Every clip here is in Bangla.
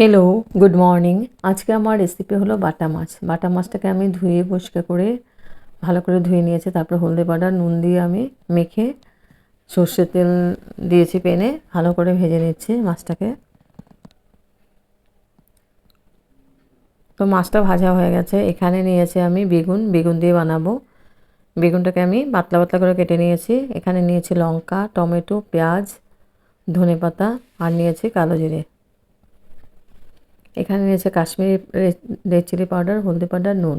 হ্যালো গুড মর্নিং আজকে আমার রেসিপি হলো বাটা মাছ। বাটা মাছটাকে আমি ধুয়ে পরিষ্কার করে, ভালো করে ধুয়ে নিয়েছি। তারপর হলদি পাউডার নুন দিয়ে আমি মেখে সর্ষের তেল দিয়েছি পেনে, ভালো করে ভেজে নিচ্ছি মাছটাকে। তো মাছটা ভাজা হয়ে গেছে। এখানে নিয়েছি আমি বেগুন। বেগুন দিয়ে বানাবো। বেগুনটাকে আমি পাতলা পাতলা করে কেটে নিয়েছি। এখানে নিয়েছি লঙ্কা, টমেটো, পেঁয়াজ ধনে পাতা আর নিয়েছি কালো জিরে। এখানে নিয়েছে কাশ্মীরি রেড চিলি পাউডার, হলদি পাউডার, নুন।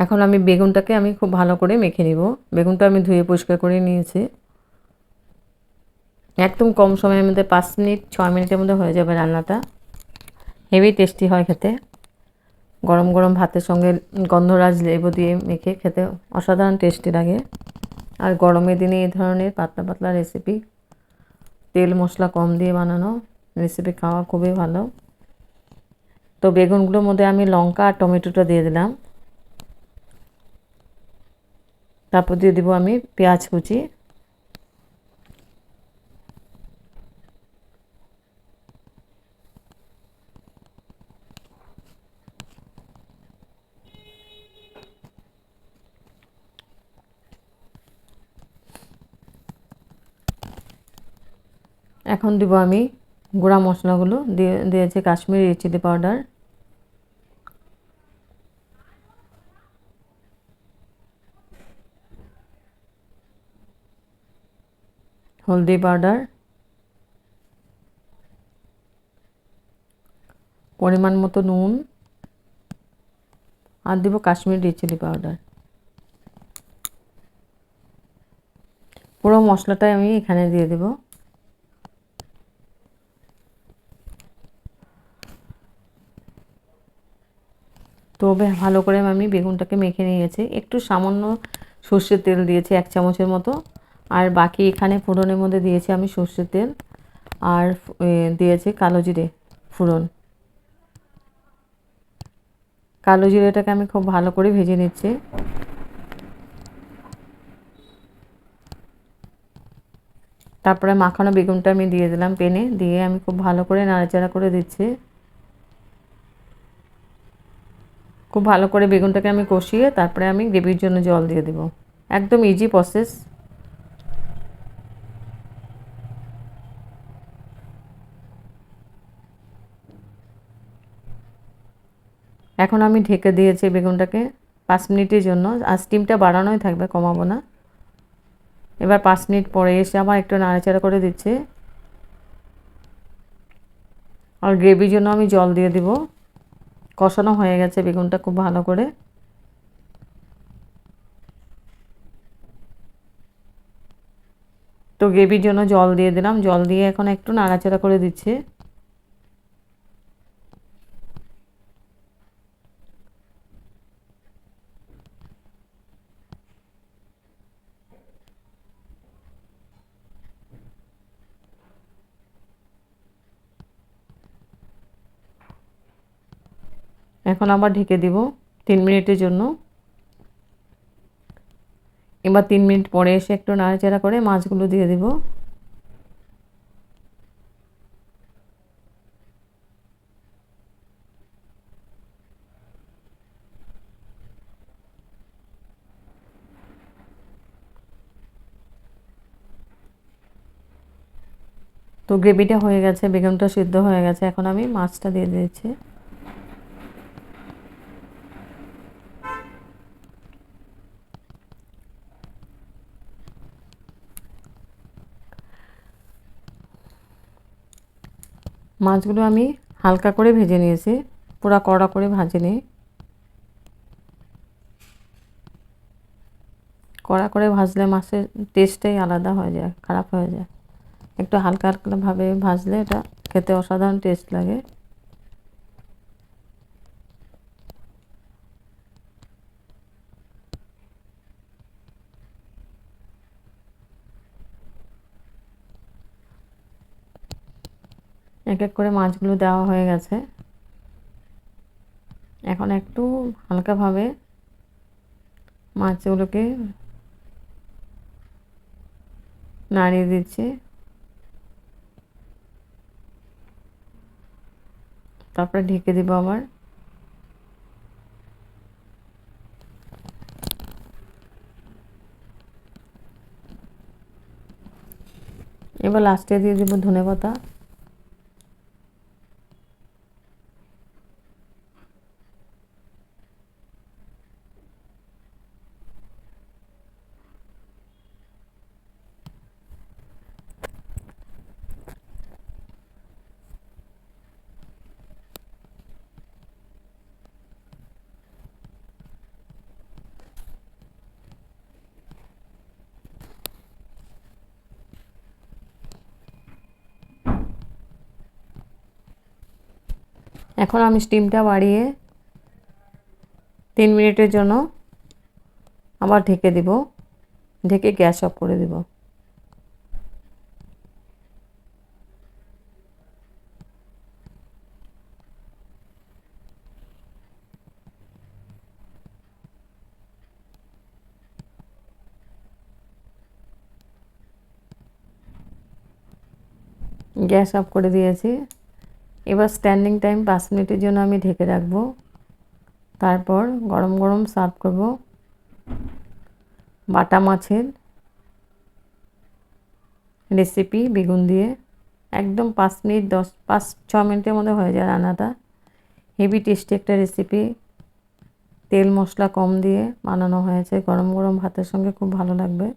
এখন আমি বেগুনটাকে আমি খুব ভালো করে মেখে নিব। বেগুনটা আমি ধুয়ে পরিষ্কার করে নিয়েছি। একদম কম সময়ের মধ্যে পাঁচ মিনিট, ছয় মিনিটের মধ্যে হয়ে যাবে রান্নাটা। হেভি টেস্টি হয় খেতে। গরম গরম ভাতের সঙ্গে গন্ধরাজ লেবু দিয়ে মেখে খেতে অসাধারণ টেস্টি লাগে। আর গরমের দিনে এই ধরনের পাতলা পাতলা রেসিপি তেল মশলা কম দিয়ে বানানো। রেসিপি খাওয়া খুবই ভালো। তো বেগুনগুলোর মধ্যে আমি লঙ্কা আর টমেটোটা দিয়ে দিলাম। তারপর দিয়ে দেবো আমি পেঁয়াজ কুচি। এখন দিব আমি গুঁড়া মশলাগুলো দিয়ে দিয়েছি কাশ্মীরি চিলি পাউডার। হলদি পাউডার। পরিমাণ মতো নুন। আর দিব কাশ্মীরি চিলি পাউডার। পুরো মশলাটাই আমি এখানে দিয়ে দেবো। ভালো করে আমি বেগুনটাকে মেখে নিয়েছি একটু সামান্য সর্ষের তেল দিয়েছি এক চামচের মতো। আর বাকি এখানে ফোড়নের মধ্যে দিয়েছি আমি সর্ষের তেল। আর দিয়েছি কালো জিরে ফোড়ন। কালো জিরেটাকে আমি খুব ভালো করে ভেজে নিচ্ছি। তারপরে মাখানো বেগুনটা আমি দিয়ে দিলাম পেনে। দিয়ে আমি খুব ভালো করে নাড়াচাড়া করে দিচ্ছি। খুব ভালো করে বেগুনটাকে আমি কষিয়ে তারপরে আমি গ্রেভির জন্য জল দিয়ে দেব। একদম ইজি প্রসেস এখন আমি ঢেকে দিয়েছি বেগুনটাকে পাঁচ মিনিটের জন্য। আর স্টিমটা বাড়ানোই থাকবে, কমাবো না। এবার পাঁচ মিনিট পরে এসে আবার একটু নাড়াচাড়া করে দিচ্ছে। আর গ্রেভির জন্য আমি জল দিয়ে দিব। কষানো হয়ে গেছে বেগুনটা খুব ভালো করে। তো গ্রেভির জন্য জল দিয়ে দিলাম। জল দিয়ে এখন একটু নাড়াচাড়া করে দিচ্ছি। এখন আবার ঢেকে দিব তিন মিনিটের জন্য। এবার তিন মিনিট পরে এসে একটু নাড়াচাড়া করে মাছগুলো দিয়ে দিব। তো গ্রেভিটা হয়ে গেছে, বেগুনটা সিদ্ধ হয়ে গেছে, এখন আমি মাছটা দিয়ে দিয়েছি মাছগুলো আমি হালকা করে ভেজে নিয়েছি পুরো কড়া করে ভাজে নিই কড়া করে ভাজলে মাছের টেস্টটাই আলাদা হয়ে যায়, খারাপ হয়ে যায়। একটু হালকা হালকাভাবে ভাজলে এটা খেতে অসাধারণ টেস্ট লাগে। এক এক করে মাছগুলো দেওয়া হয়ে গেছে। এখন একটু হালকাভাবে মাছগুলোকে নাড়িয়ে দিচ্ছি। তারপরে ঢেকে দিব আবার। এবার লাস্টে দিয়ে দেবো ধনে পাতা এখন আমি স্টিমটা বাড়িয়ে তিন মিনিটের জন্য আবার ঢেকে দিব। ঢেকে গ্যাস অফ করে দিব। গ্যাস অফ করে দিয়েছি। এবার স্ট্যান্ডিং টাইম পাঁচ মিনিটের জন্য আমি ঢেকে রাখব। তারপর গরম গরম সার্ভ করব। বাটা মাছের রেসিপি বেগুন দিয়ে। একদম পাঁচ মিনিট, দশ, পাঁচ, ছ মিনিটের মধ্যে হয়ে যায় রান্নাটা। হেভি টেস্টি একটা রেসিপি তেল মশলা কম দিয়ে বানানো হয়েছে। গরম গরম ভাতের সঙ্গে খুব ভালো লাগবে।